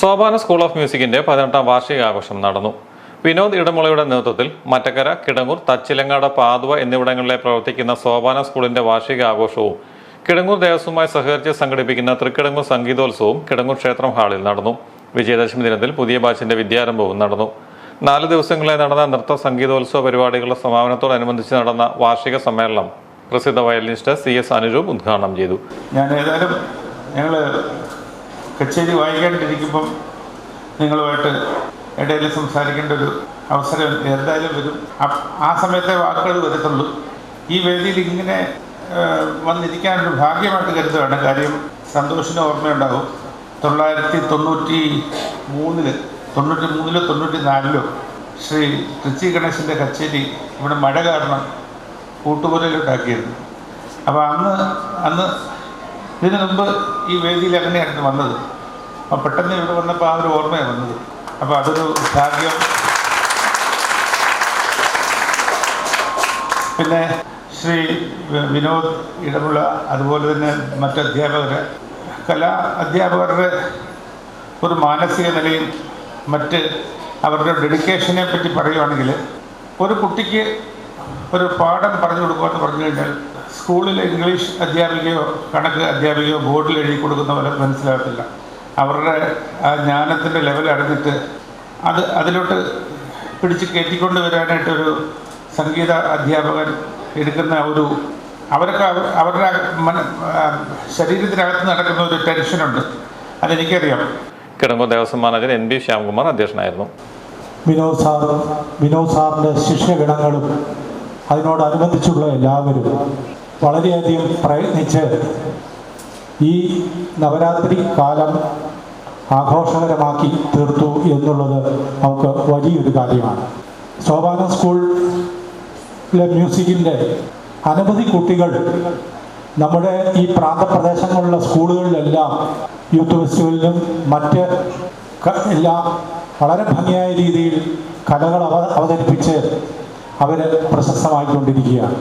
Sopana school of മ്യൂസിക്കിന്റെ പതിനെട്ടാം വാർഷികാഘോഷം നടന്നു. വിനോദ് ഇടമുളയുടെ നേതൃത്വത്തിൽ മറ്റക്കര കിടങ്ങൂർ തച്ചിലങ്ങാട് പാതുവ എന്നിവിടങ്ങളിലെ പ്രവർത്തിക്കുന്ന സോപാന സ്കൂളിന്റെ വാർഷികാഘോഷവും കിടങ്ങൂർ ദേവസ്വവുമായി സഹകരിച്ച് സംഘടിപ്പിക്കുന്ന തൃക്കിടങ്ങൂർ സംഗീതോത്സവവും കിടങ്ങൂർ ക്ഷേത്രം ഹാളിൽ നടന്നു. വിജയദശമി ദിനത്തിൽ പുതിയ ബാച്ചിന്റെ വിദ്യാരംഭവും നടന്നു. നാല് ദിവസങ്ങളായി നടന്ന നൃത്ത സംഗീതോത്സവ പരിപാടികളുടെ സമാപനത്തോടനുബന്ധിച്ച് നടന്ന വാർഷിക സമ്മേളനം പ്രസിദ്ധ വയലിനിസ്റ്റ് സി എസ് അനുരൂപ് ഉദ്ഘാടനം ചെയ്തു. ഞാൻ ഏതായാലും ഞങ്ങൾ കച്ചേരി വായിക്കാണ്ടിരിക്കുമ്പം നിങ്ങളുമായിട്ട് ഇടയിൽ സംസാരിക്കേണ്ട ഒരു അവസരം എന്തായാലും വരും. ആ സമയത്തെ വാക്കുകൾ വരത്തുള്ളൂ. ഈ വേദിയിൽ ഇങ്ങനെ വന്നിരിക്കാനൊരു ഭാഗ്യമായിട്ട് കരുതുകയാണ്. കാര്യം സന്തോഷിന് ഓർമ്മയുണ്ടാകും. തൊള്ളായിരത്തി തൊണ്ണൂറ്റി മൂന്നിൽ തൊണ്ണൂറ്റി മൂന്നിലോ തൊണ്ണൂറ്റി നാലിലോ ശ്രീ തൃച്ചി ഗണേശന്റെ കച്ചേരി ഇവിടെ മഴ കാരണം കൂട്ടുപുരയിലോട്ടാക്കിയിരുന്നു. അപ്പോൾ അന്ന് അന്ന് ഇതിനു മുമ്പ് ഈ വേദിയിൽ അങ്ങനെയായിരുന്നു വന്നത്. അപ്പം പെട്ടെന്ന് ഇവിടെ വന്നപ്പോൾ ആ ഒരു ഓർമ്മയാണ് വന്നത്. അപ്പം അതൊരു ഭാഗ്യം. പിന്നെ ശ്രീ വിനോദ് ഇടമുള്ള അതുപോലെ തന്നെ മറ്റ് അധ്യാപകർ കലാ അധ്യാപകരുടെ ഒരു മാനസിക നിലയും മറ്റ് അവരുടെ ഡെഡിക്കേഷനെ പറ്റി പറയുവാണെങ്കിൽ ഒരു കുട്ടിക്ക് ഒരു പാഠം പറഞ്ഞു കൊടുക്കുക എന്ന് പറഞ്ഞു കഴിഞ്ഞാൽ സ്കൂളിൽ ഇംഗ്ലീഷ് അധ്യാപികയോ കണക്ക് അധ്യാപികയോ ബോർഡിൽ എഴുതി കൊടുക്കുന്നവരെ മനസ്സിലാകത്തില്ല. അവരുടെ ആ ജ്ഞാനത്തിന്റെ ലെവൽ അറിഞ്ഞിട്ട് അത് അതിലോട്ട് പിടിച്ച് കയറ്റിക്കൊണ്ട് വരാനായിട്ട് ഒരു സംഗീത അധ്യാപകൻ എടുക്കുന്ന ഒരു അവരൊക്കെ അവരുടെ മന ശരീരത്തിനകത്ത് നടക്കുന്ന ഒരു ടെൻഷനുണ്ട് അതെനിക്കറിയാം. Kidangoor Devaswom manager N B Shyamkumar അധ്യക്ഷനായിരുന്നു. വിനോദ് സാറും വിനോദ് സാറിന്റെ ശിഷ്യഗണങ്ങളും അതിനോടനുബന്ധിച്ചുള്ള എല്ലാവരും വളരെയധികം പ്രയത്നിച്ച് ഈ നവരാത്രി കാലം ആഘോഷകരമാക്കി തീർത്തു എന്നുള്ളത് നമുക്ക് വലിയൊരു കാര്യമാണ്. സോപാന സ്കൂളിലെ മ്യൂസിക്കിന്റെ അനവധി കുട്ടികൾ നമ്മുടെ ഈ പ്രാന്തപ്രദേശങ്ങളിലുള്ള സ്കൂളുകളിലെല്ലാം യൂത്ത് ഫെസ്റ്റിവലിലും മറ്റ് എല്ലാം വളരെ ഭംഗിയായ രീതിയിൽ കലകൾ അവ അവതരിപ്പിച്ച് അവർ പ്രശസ്തമായിക്കൊണ്ടിരിക്കുകയാണ്.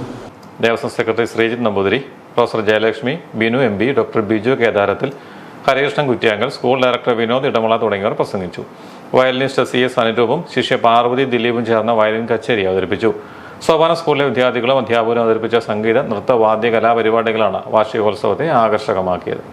Devaswom secretary Sreejith Namboothiri professor Jayalakshmi Binu M doctor Biju കേദാരത്തിൽ Harikrishnan Kuttiyankal school director Vinod Edamula തുടങ്ങിയവർ പ്രസംഗിച്ചു. വയലിനിസ്റ്റ് സി എസ് അനുരൂപും ശിഷ്യ പാർവതി ദിലീപും ചേർന്ന വയലിൻ കച്ചേരി അവതരിപ്പിച്ചു. സോപാന സ്കൂളിലെ വിദ്യാർത്ഥികളും അധ്യാപകരും അവതരിപ്പിച്ച സംഗീത നൃത്ത വാദ്യ കലാപരിപാടികളാണ് വാർഷികോത്സവത്തെ ആകർഷകമാക്കിയത്.